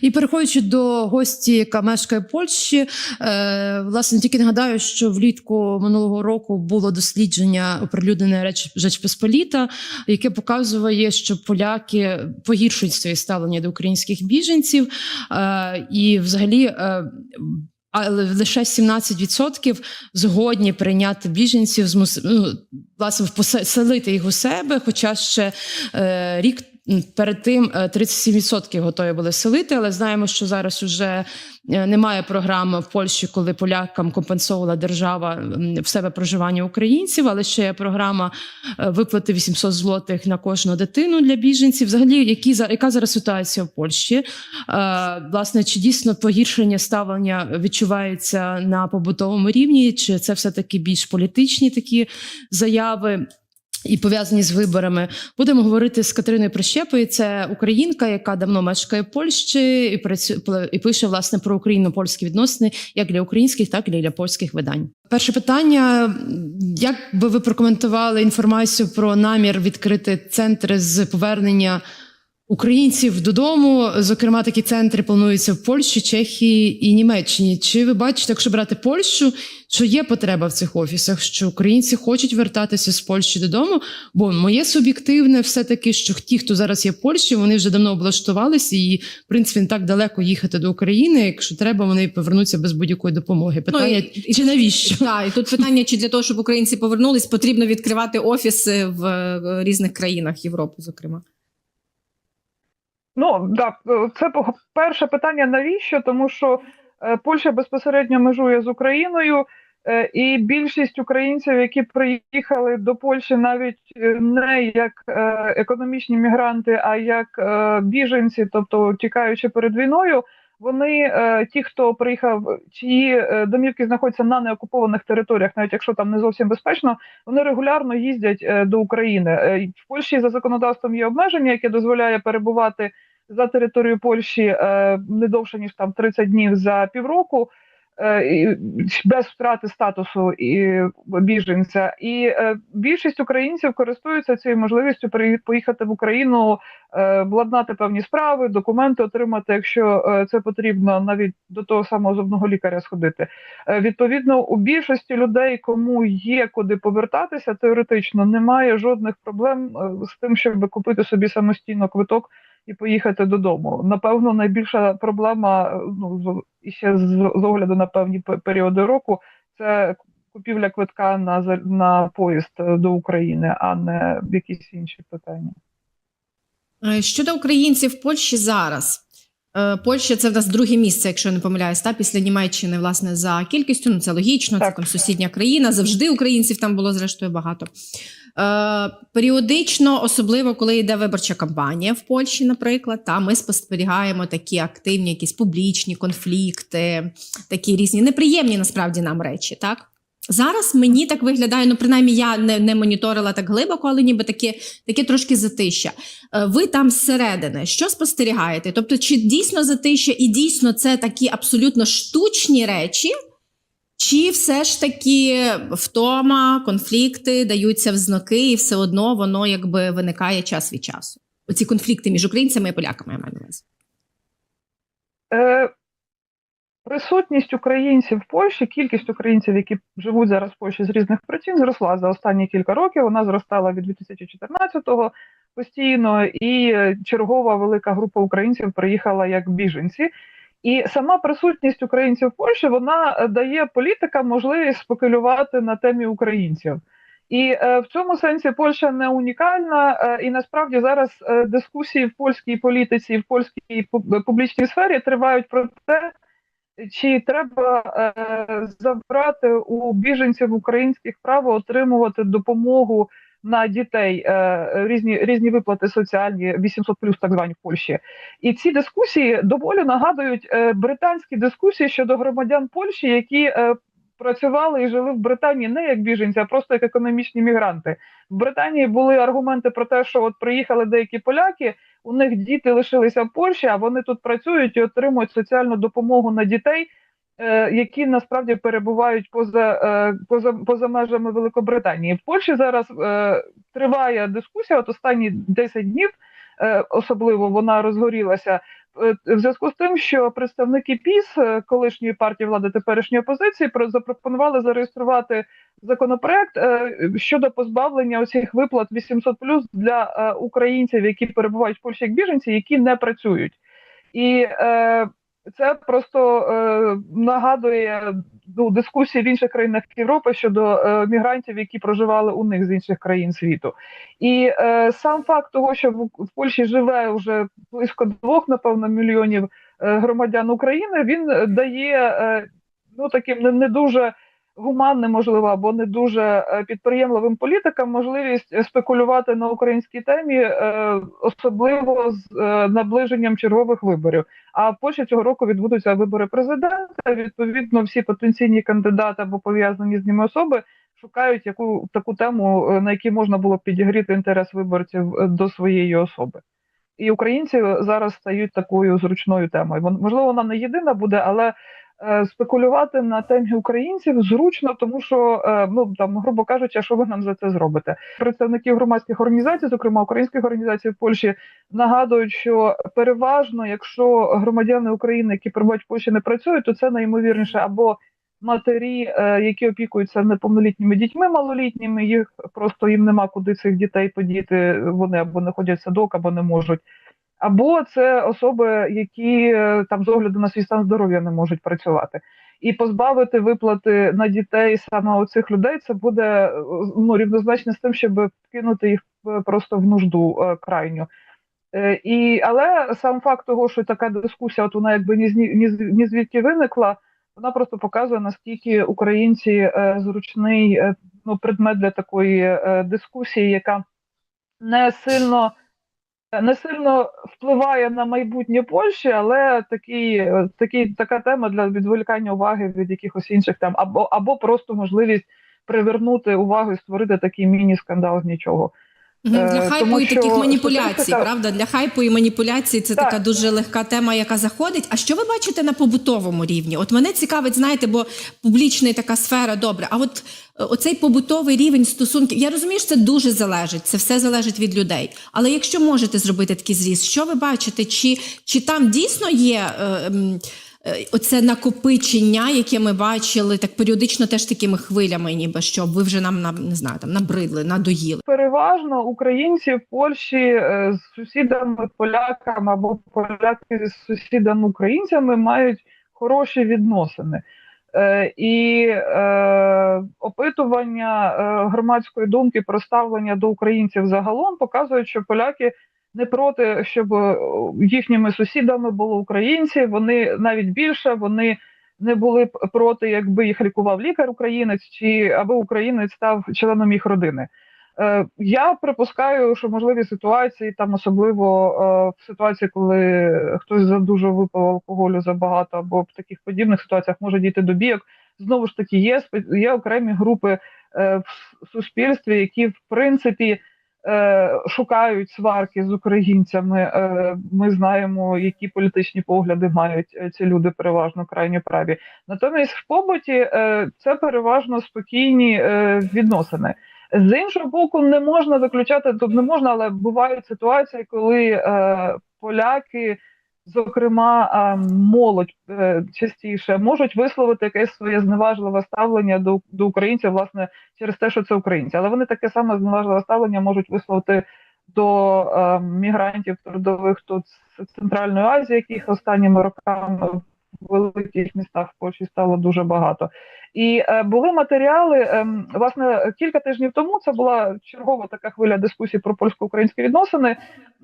І переходячи до гості, яка мешкає в Польщі, е, власне, тільки нагадаю, що влітку минулого року було дослідження оприлюднене Реч Реч Посполіта, яке показує, що поляки погіршують своє ставлення до українських біженців, е, і взагалі. Е, але лише 17% згодні прийняти біженців, змус... ну, власне, поселити їх у себе. Хоча ще е, рік перед тим е, 37% готові були селити, але знаємо, що зараз вже е, немає програми в Польщі, коли полякам компенсовувала держава в себе проживання українців. Але ще є програма е, виплати 800 злотих на кожну дитину для біженців. Взагалі, які яка зараз ситуація в Польщі? Е, Власне, чи дійсно погіршення ставлення відчувається на побутовому рівні, чи це все таки більш політичні такі заяви? І пов'язані з виборами будемо говорити з Катериною Прищепою. Це українка, яка давно мешкає в Польщі і працює і пише власне про україно-польські відносини як для українських, так і для польських видань. Перше питання: як би ви прокоментували інформацію про намір відкрити центри з повернення українців додому? Зокрема, такі центри плануються в Польщі, Чехії і Німеччині. Чи ви бачите, якщо брати Польщу, що є потреба в цих офісах, що українці хочуть вертатися з Польщі додому? Бо моє суб'єктивне все таки, що ті, хто зараз є в Польщі, вони вже давно облаштувалися і в принципі не так далеко їхати до України. Якщо треба, вони повернуться без будь-якої допомоги. Питання Ну, і- і чи навіщо? Так, і тут питання, чи для того, щоб українці повернулись, потрібно відкривати офіси в е, різних країнах Європи, зокрема. Ну да, це по- перше питання навіщо? Тому що е, Польща безпосередньо межує з Україною, е, і більшість українців, які приїхали до Польщі, навіть е, не як е, економічні мігранти, а як е, біженці, тобто тікаючи перед війною. Вони е, ті, хто приїхав, чиї е, домівки знаходяться на неокупованих територіях, навіть якщо там не зовсім безпечно, вони регулярно їздять е, до України. В Польщі за законодавством є обмеження, яке дозволяє перебувати за територією Польщі не довше ніж там 30 днів за півроку. Е, Без втрати статусу і біженця, і е, більшість українців користуються цією можливістю поїхати в Україну, е, владнати певні справи, документи отримати, якщо е, це потрібно, навіть до того самого зубного лікаря сходити. Е, Відповідно, у більшості людей, кому є куди повертатися, теоретично немає жодних проблем е, з тим, щоб купити собі самостійно квиток і поїхати додому. Напевно, найбільша проблема ну ще з, з огляду на певні періоди року це купівля квитка на на поїзд до України, а не якісь інші питання. Щодо українців в Польщі зараз. Е, Польща це в нас друге місце, якщо я не помиляюсь, та після Німеччини, власне, за кількістю. Ну це логічно, це там сусідня країна. Завжди українців там було зрештою багато. Е, періодично, особливо коли йде виборча кампанія в Польщі, наприклад, та ми спостерігаємо такі активні, якісь публічні конфлікти, такі різні неприємні насправді нам речі, так. Зараз мені так виглядає, ну принаймні я не, не моніторила так глибоко, але ніби таке, таке трошки затища. Е, Ви там зсередини, що спостерігаєте? Тобто, чи дійсно затища і дійсно це такі абсолютно штучні речі, чи все ж таки втома, конфлікти даються в знаки, і все одно воно якби виникає час від часу? Оці конфлікти між українцями і поляками я маю на. Е, Присутність українців в Польщі, кількість українців, які живуть зараз в Польщі з різних причин, зросла за останні кілька років. Вона зростала від 2014-го постійно, і е, чергова велика група українців приїхала як біженці. І сама присутність українців в Польщі вона е, дає політикам можливість спекулювати на темі українців. І е, в цьому сенсі Польща не унікальна, е, і насправді зараз е, дискусії в польській політиці, в польській публічній сфері тривають про те, чи треба е, забрати у біженців українських право отримувати допомогу на дітей, е, різні різні виплати соціальні 800 плюс так звані в Польщі. І ці дискусії доволі нагадують е, британські дискусії щодо громадян Польщі, які е, працювали і жили в Британії не як біженці, а просто як економічні мігранти. В Британії були аргументи про те, що от приїхали деякі поляки, у них діти лишилися в Польщі, а вони тут працюють і отримують соціальну допомогу на дітей, які насправді перебувають поза, е, поза, поза межами Великобританії. В Польщі зараз е, триває дискусія. От останні 10 днів, е, особливо вона розгорілася е, в зв'язку з тим, що представники ПІС, е, колишньої партії влади теперішньої опозиції, про- запропонували зареєструвати законопроект е, щодо позбавлення усіх виплат 800 для е, українців, які перебувають в Польщі як біженці, які не працюють. І е, це просто е, нагадує ну, дискусії в інших країнах Європи щодо е, мігрантів, які проживали у них з інших країн світу. І е, сам факт того, що в, в Польщі живе вже близько двох, напевно, мільйонів е, громадян України, він дає е, ну таким не, не дуже гуманним, можливо, або не дуже е, підприємливим політикам можливість е, спекулювати на українській темі, е, особливо з наближенням чергових виборів. А в Польщі цього року відбудуться вибори президента. Відповідно, всі потенційні кандидати або пов'язані з ними особи шукають яку таку тему, на якій можна було б підігріти інтерес виборців до своєї особи. І українці зараз стають такою зручною темою. Можливо, вона не єдина буде, але спекулювати на темі українців зручно, тому що е, ну там, грубо кажучи, що ви нам за це зробите? Представники громадських організацій, зокрема українських організацій в Польщі, нагадують, що переважно, якщо громадяни України, які перебувають в Польщі, не працюють, то це найімовірніше або матері, е, які опікуються неповнолітніми дітьми малолітніми, їх просто їм нема куди цих дітей подіти. Вони або не ходять в садок, або не можуть. Або це особи, які е, там з огляду на свій стан здоров'я не можуть працювати. І позбавити виплати на дітей саме оцих людей, це буде е, ну, рівнозначно з тим, щоб кинути їх е, просто в нужду крайню. І, але сам факт того, що така дискусія, от вона якби ні, ні, ні звідки виникла, вона просто показує, наскільки українці зручний ну, предмет для такої дискусії, яка не сильно, не сильно впливає на майбутнє Польщі, але такий, такий, така тема для відволікання уваги від якихось інших тем, або, або просто можливість привернути увагу і створити такий міні-скандал з нічого. Мгм, Е, Для хайпу тому і таких що маніпуляцій, правда? Для хайпу і маніпуляцій це Так. така дуже легка тема, яка заходить. А що ви бачите на побутовому рівні? От мене цікавить, знаєте, бо публічна така сфера добре. А от е, оцей побутовий рівень стосунків, я розумію, що це дуже залежить, це все залежить від людей. Але якщо можете зробити такий зріз, що ви бачите? Чи, чи там дійсно є е, е, оце накопичення, яке ми бачили так періодично, теж такими хвилями, ніби що ви вже нам на не знаю, там набридли, надоїли. переважно українці в Польщі е, з сусідами поляками або поляки з сусідами українцями мають хороші відносини. Е, І е, опитування е, громадської думки про ставлення до українців загалом показують, що поляки не проти, щоб е, їхніми сусідами були українці. Вони навіть більше вони не були б проти, якби їх лікував лікар українець, чи аби українець став членом їх родини. Е, Я припускаю, що можливі ситуації, там особливо е, в ситуації, коли хтось дуже випив алкоголю забагато, або в таких подібних ситуаціях може дійти до бійок. Знову ж таки, є є окремі групи в суспільстві, які в принципі шукають сварки з українцями. Е, Ми знаємо, які політичні погляди мають е, ці люди, переважно крайні праві. Натомість в побуті е, це переважно спокійні е, відносини. З іншого боку, не можна виключати тобто не можна, але бувають ситуації, коли е, поляки, зокрема молодь е, частіше, можуть висловити якесь своє зневажливе ставлення до, до українців, власне, через те, що це українці. Але вони таке саме зневажливе ставлення можуть висловити до е, мігрантів трудових тут з Центральної Азії, яких останніми роками великих містах в Польщі стало дуже багато. І е, були матеріали. Е, власне, кілька тижнів тому це була чергова така хвиля дискусії про польсько-українські відносини.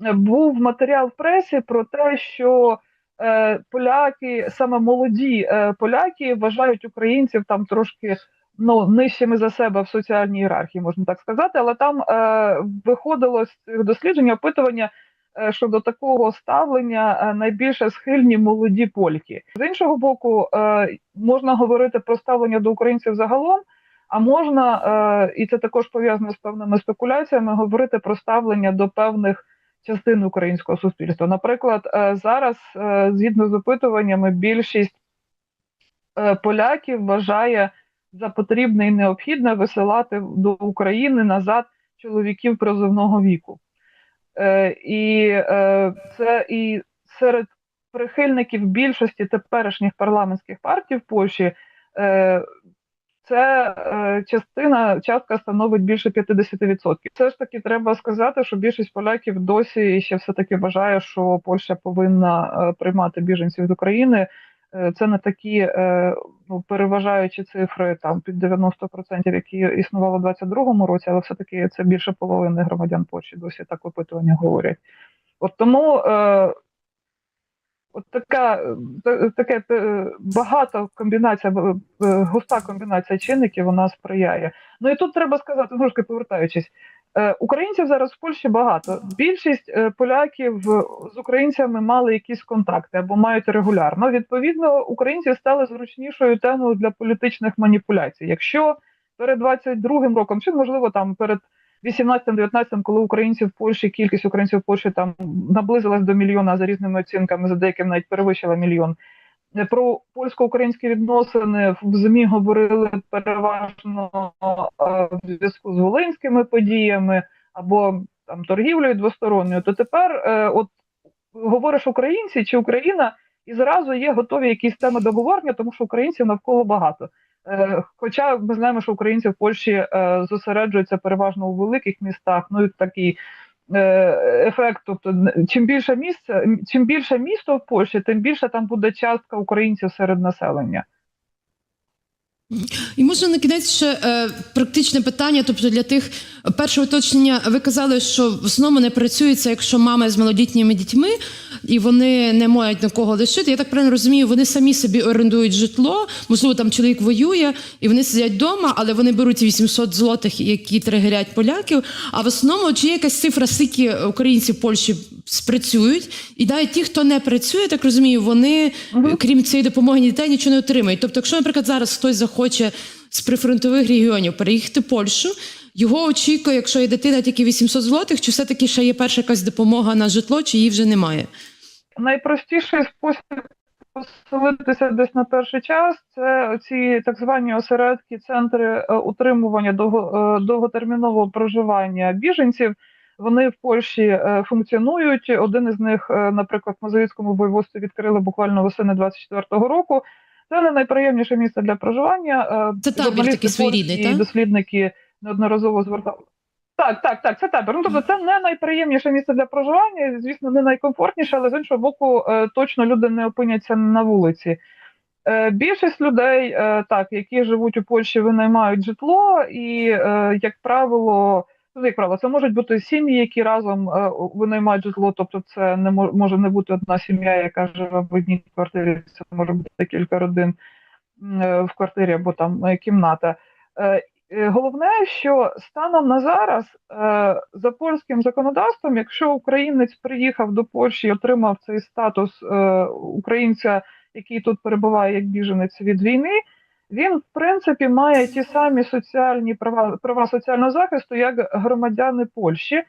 Е, Був матеріал в пресі про те, що е, поляки, саме молоді е, поляки, вважають українців там трошки ну нижчими за себе в соціальній ієрархії, можна так сказати. Але там е, виходило з цих досліджень опитування. Е, Що до такого ставлення е, найбільше схильні молоді польки. З іншого боку, е, можна говорити про ставлення до українців загалом, а можна, і це також пов'язано з певними спекуляціями, говорити про ставлення до певних частин українського суспільства. Наприклад, зараз, згідно з опитуваннями, більшість поляків вважає за потрібне і необхідне висилати до України назад чоловіків призовного віку. Е, І е, це і серед прихильників більшості теперішніх парламентських партій в Польщі. Е, це частина, частка становить більше 50%. Все ж таки треба сказати, що більшість поляків досі ще все таки вважає, що Польща повинна приймати біженців з України. Е, Це не такі е, ну, переважаючі цифри там під 90%, які існували в 22-му році, але все таки це більше половини громадян Польщі досі так опитування говорять. От тому е, от така е, таке багата комбінація, густа комбінація чинників вона сприяє. Ну і тут треба сказати, трошки повертаючись. Е, Українців зараз в Польщі багато. Більшість е, поляків е, з українцями мали якісь контакти або мають регулярно. Відповідно, українці стали зручнішою темою для політичних маніпуляцій. Якщо перед 22-м роком, чи можливо там перед 18-19, коли українців в Польщі, кількість українців в Польщі там наблизилась до мільйона за різними оцінками, за деяким навіть перевищила мільйон. Про польсько-українські відносини в ЗМІ говорили переважно е, в зв'язку з волинськими подіями або там торгівлею двосторонньою. То тепер, е, от говориш українці чи Україна, і зразу є готові якісь теми договорення, тому що українців навколо багато. Е, Хоча ми знаємо, що українці в Польщі зосереджуються переважно у великих містах, ну і такий е, ефект. Тобто, чим більше місце, чим більше місто в Польщі, тим більше там буде частка українців серед населення. І може на кінець ще е, практичне питання. Тобто для тих перше уточнення, ви казали, що в основному не працюється, якщо мама з малодітніми дітьми, і вони не мають на кого лишити. Я так правильно розумію, вони самі собі орендують житло. Можливо, там чоловік воює, і вони сидять вдома, але вони беруть 800 злотих, які тригерять поляків. А в основному чи є якась цифра, скільки українців в Польщі спрацюють, і навіть ті, хто не працює, так розумію, вони Мгм. крім цієї допомоги дітей нічого не отримають. Тобто, якщо, наприклад, зараз хтось захоче з прифронтових регіонів переїхати в Польщу, його очікує, якщо є дитина тільки 800 злотих, чи все-таки ще є перша якась допомога на житло, чи її вже немає? Найпростіший спосіб поселитися десь на перший час це ці так звані осередки, центри е, утримування е, довготермінового проживання біженців. Вони в Польщі е, функціонують. Один із них, е, наприклад, в Мозовицькому воєводстві відкрили буквально восени 24-го року. Це не найприємніше місце для проживання. Е, Це табір такий своєрідний, так? дослідники неодноразово звертали. Так, так, так, це табір. Ну, тобто це не найприємніше місце для проживання, звісно, не найкомфортніше, але з іншого боку, точно люди не опиняться на вулиці. Більшість людей, так, які живуть у Польщі, винаймають житло, і, як правило, як правило, це можуть бути сім'ї, які разом е, винаймають житло, тобто це не може не бути одна сім'я, яка живе в одній квартирі, це може бути кілька родин е, в квартирі або там е, кімната. Головне, що станом на зараз за польським законодавством, якщо українець приїхав до Польщі і отримав цей статус українця, який тут перебуває як біженець від війни, він в принципі має ті самі соціальні права права соціального захисту, як громадяни Польщі.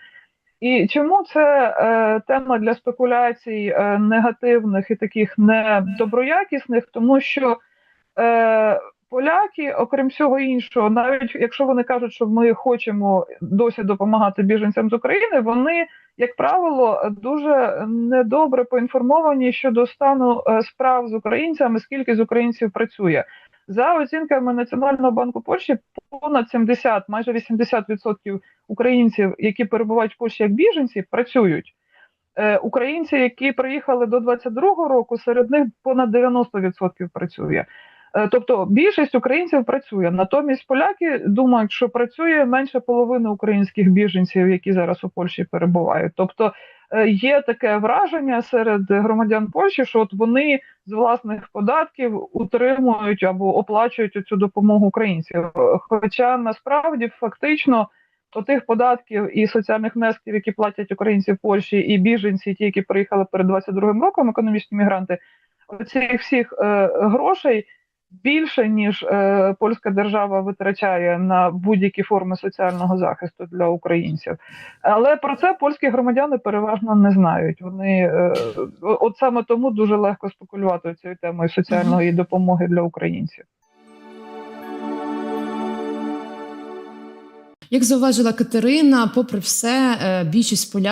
І чому це е, тема для спекуляцій е, негативних і таких недоброякісних? Тому що е, поляки, окрім всього іншого, навіть якщо вони кажуть, що ми хочемо досі допомагати біженцям з України, вони, як правило, дуже недобре поінформовані щодо стану е, справ з українцями, скільки з українців працює. За оцінками Національного банку Польщі, понад 70, майже 80% українців, які перебувають в Польщі як біженці, працюють. Е, Українці, які приїхали до 22-го року, серед них понад 90% працює. Е, Тобто більшість українців працює. Натомість поляки думають, що працює менше половини українських біженців, які зараз у Польщі перебувають. Тобто е, є таке враження серед громадян Польщі, що от вони з власних податків утримують або оплачують цю допомогу українців. Хоча насправді фактично отих податків і соціальних внесків, які платять українці в Польщі, і біженці, ті, які приїхали перед 22-м роком, економічні мігранти, оцих всіх е, грошей більше ніж е, польська держава витрачає на будь-які форми соціального захисту для українців. Але про це польські громадяни переважно не знають. Вони е, от саме тому дуже легко спекулювати цією темою соціальної допомоги для українців. Як зауважила Катерина, попри все, е, більшість поляків